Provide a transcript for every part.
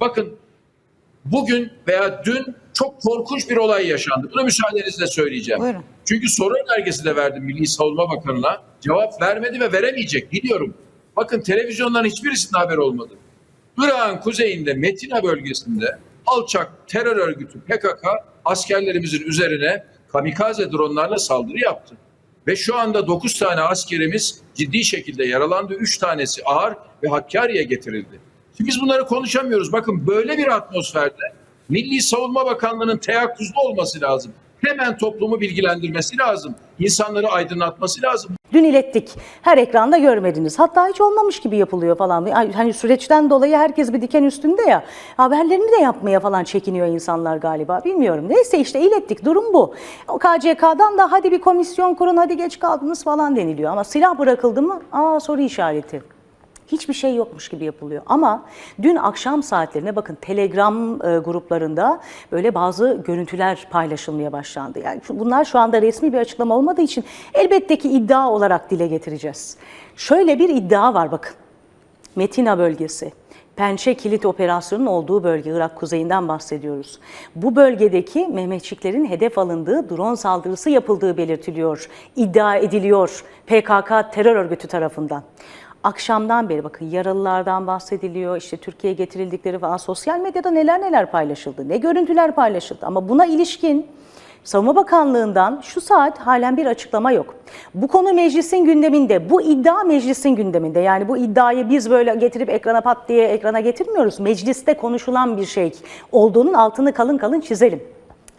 Bakın bugün veya dün çok korkunç bir olay yaşandı. Bunu müsaadenizle söyleyeceğim. Buyurun. Çünkü soru önergesi de verdim Milli Savunma Bakanı'na. Cevap vermedi ve veremeyecek biliyorum. Bakın televizyonların hiçbirisinde haber olmadı. Irak'ın kuzeyinde Metina bölgesinde alçak terör örgütü PKK askerlerimizin üzerine kamikaze dronlarla saldırı yaptı. Ve şu anda 9 tane askerimiz ciddi şekilde yaralandı. 3 tanesi ağır ve Hakkari'ye getirildi. Şimdi biz bunları konuşamıyoruz. Bakın böyle bir atmosferde Milli Savunma Bakanlığı'nın teyakkuzda olması lazım. Hemen toplumu bilgilendirmesi lazım. İnsanları aydınlatması lazım. Dün ilettik. Her ekranda görmediniz. Hatta hiç olmamış gibi yapılıyor falan. Hani süreçten dolayı herkes bir diken üstünde ya. Haberlerini de yapmaya falan çekiniyor insanlar galiba. Bilmiyorum. Neyse işte ilettik. Durum bu. O KCK'dan da hadi bir komisyon kurun, hadi geç kaldınız falan deniliyor. Ama silah bırakıldı mı? Aa soru işareti. Hiçbir şey yokmuş gibi yapılıyor. Ama dün akşam saatlerine bakın Telegram e, gruplarında böyle bazı görüntüler paylaşılmaya başlandı. Yani bunlar şu anda resmi bir açıklama olmadığı için elbette ki iddia olarak dile getireceğiz. Şöyle bir iddia var bakın. Metina bölgesi. Pençe Kilit Operasyonu'nun olduğu bölge, Irak kuzeyinden bahsediyoruz. Bu bölgedeki Mehmetçiklerin hedef alındığı drone saldırısı yapıldığı belirtiliyor, iddia ediliyor PKK terör örgütü tarafından. Akşamdan beri bakın yaralılardan bahsediliyor, işte Türkiye'ye getirildikleri falan sosyal medyada neler neler paylaşıldı, ne görüntüler paylaşıldı ama buna ilişkin Savunma Bakanlığı'ndan şu saat halen bir açıklama yok. Bu konu meclisin gündeminde, bu iddia meclisin gündeminde. Yani bu iddiayı biz böyle getirip ekrana pat diye ekrana getirmiyoruz. Mecliste konuşulan bir şey olduğunun altını kalın kalın çizelim.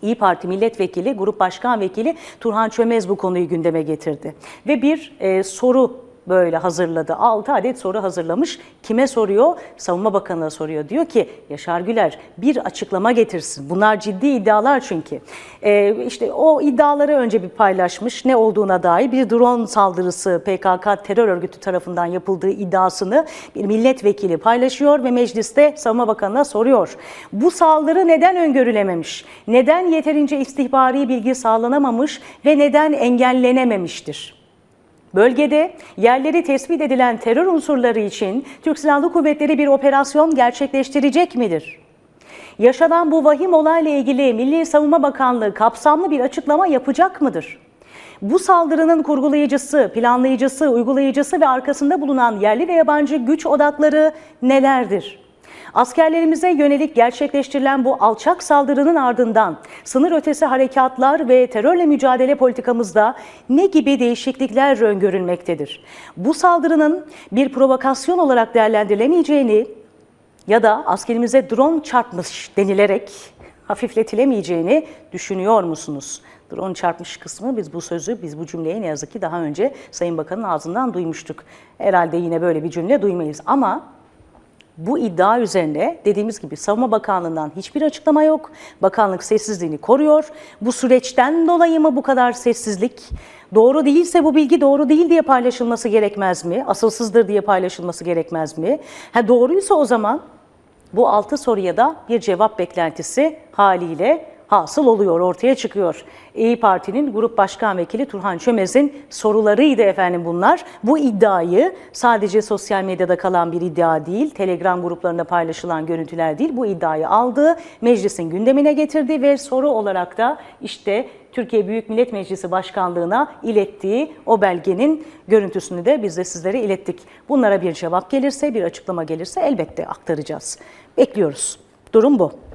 İyi Parti milletvekili, grup başkan vekili Turhan Çömez bu konuyu gündeme getirdi. Ve bir e, soru böyle hazırladı. 6 adet soru hazırlamış. Kime soruyor? Savunma Bakanı'na soruyor. Diyor ki Yaşar Güler bir açıklama getirsin. Bunlar ciddi iddialar çünkü. Ee, işte o iddiaları önce bir paylaşmış. Ne olduğuna dair bir drone saldırısı PKK terör örgütü tarafından yapıldığı iddiasını bir milletvekili paylaşıyor ve mecliste Savunma Bakanı'na soruyor. Bu saldırı neden öngörülememiş? Neden yeterince istihbari bilgi sağlanamamış ve neden engellenememiştir? Bölgede yerleri tespit edilen terör unsurları için Türk Silahlı Kuvvetleri bir operasyon gerçekleştirecek midir? Yaşanan bu vahim olayla ilgili Milli Savunma Bakanlığı kapsamlı bir açıklama yapacak mıdır? Bu saldırının kurgulayıcısı, planlayıcısı, uygulayıcısı ve arkasında bulunan yerli ve yabancı güç odakları nelerdir? Askerlerimize yönelik gerçekleştirilen bu alçak saldırının ardından sınır ötesi harekatlar ve terörle mücadele politikamızda ne gibi değişiklikler öngörülmektedir? Bu saldırının bir provokasyon olarak değerlendirilemeyeceğini ya da askerimize drone çarpmış denilerek hafifletilemeyeceğini düşünüyor musunuz? Drone çarpmış kısmı biz bu sözü, biz bu cümleyi ne yazık ki daha önce Sayın Bakan'ın ağzından duymuştuk. Herhalde yine böyle bir cümle duymayız ama bu iddia üzerine dediğimiz gibi Savunma Bakanlığı'ndan hiçbir açıklama yok. Bakanlık sessizliğini koruyor. Bu süreçten dolayı mı bu kadar sessizlik? Doğru değilse bu bilgi doğru değil diye paylaşılması gerekmez mi? Asılsızdır diye paylaşılması gerekmez mi? Ha doğruysa o zaman bu altı soruya da bir cevap beklentisi haliyle hasıl oluyor, ortaya çıkıyor. İyi Parti'nin Grup Başkan Vekili Turhan Çömez'in sorularıydı efendim bunlar. Bu iddiayı sadece sosyal medyada kalan bir iddia değil, Telegram gruplarında paylaşılan görüntüler değil, bu iddiayı aldı, meclisin gündemine getirdi ve soru olarak da işte Türkiye Büyük Millet Meclisi Başkanlığı'na ilettiği o belgenin görüntüsünü de biz de sizlere ilettik. Bunlara bir cevap gelirse, bir açıklama gelirse elbette aktaracağız. Bekliyoruz. Durum bu.